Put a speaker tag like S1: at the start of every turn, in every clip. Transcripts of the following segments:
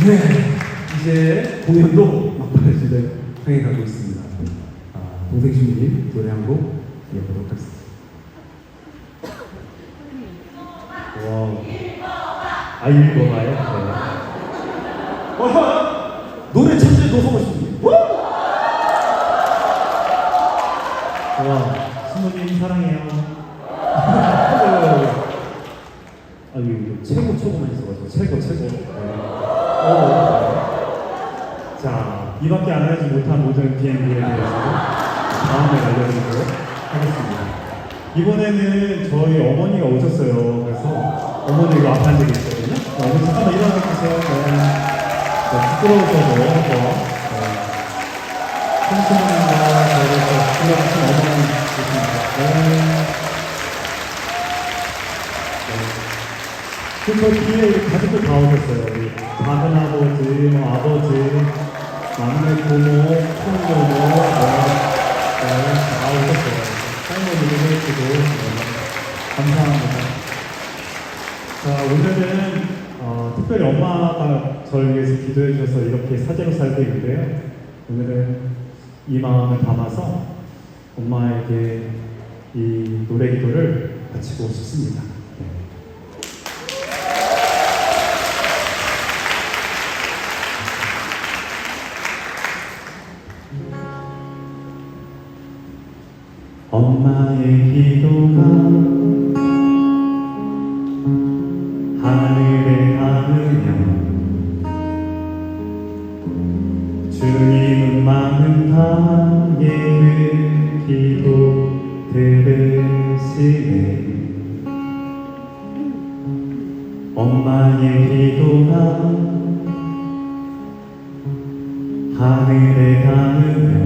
S1: 네, 이제 공연도 막판을 진을 향해 가고 있습니다. 아, 동생 준비 노래 한 곡 이어보도록 하겠습니다.
S2: 와. 아 읽어봐요. 네.
S1: 와, 노래 천재 노성호 씨.
S2: 와. 신부님 사랑해요. 아 이거 최고 최고만 있어가지고 최고 최고. 네. 오. 자 이밖에 안 하지 못한 모든 비행기에 대해서 다음에 알려드리도록 하겠습니다. 이번에는 저희 어머니가 오셨어요. 그래서 어머니가 앞에 앉아 계시거든요. 자, 어머니 잠깐만 일어나 주세요. 네. 네, 부끄러우셔서 네. 청소년과 저를 또 불러주신 어머니 계십니다. 네. 그 뒤에 가족들 다 오셨어요. 우리 작은 아버지, 뭐 아버지, 막내 고모, 큰 고모, 네, 네, 다 오셨어요. 할머니를 해주고 네, 감사합니다. 자 오늘은 어, 특별히 엄마가 저를 위해서 기도해 주셔서 이렇게 사제로 살고 있는데요. 오늘은 이 마음을 담아서 엄마에게 이 노래 기도를 바치고 싶습니다. 엄마의 기도가 하늘에 닿으면 주님은 많은 그 기도 들으시네. 엄마의 기도가 하늘에 닿으면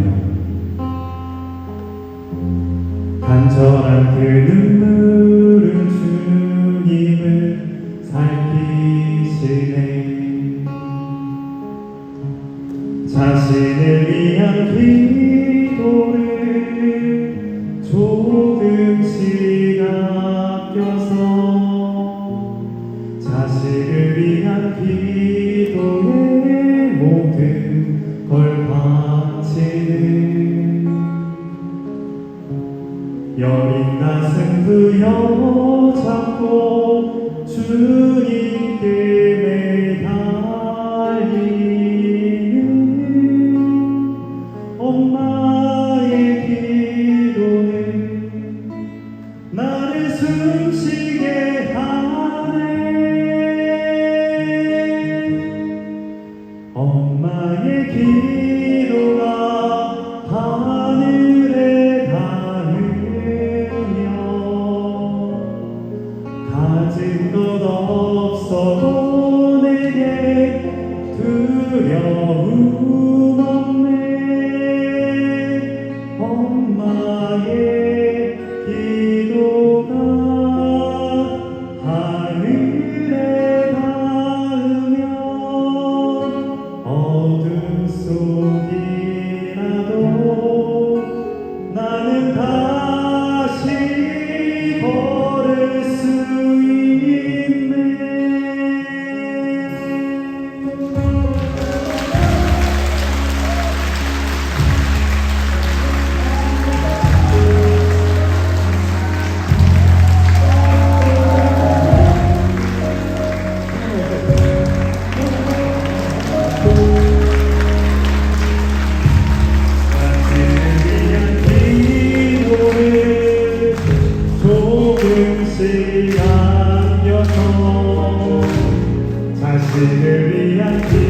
S2: 그 눈물은 주님을 살피시네. 자신을 위한 기 여린 가슴 부여잡고 주님께 매달리는 엄마의 기도는 나를 숨쉬게 하네. 엄마의 기도 자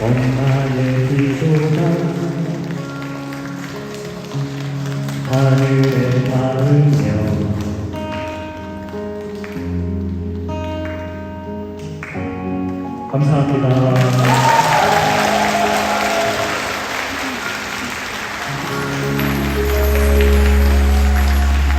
S2: 나의 기도가 하늘에 닿으며 감사합니다.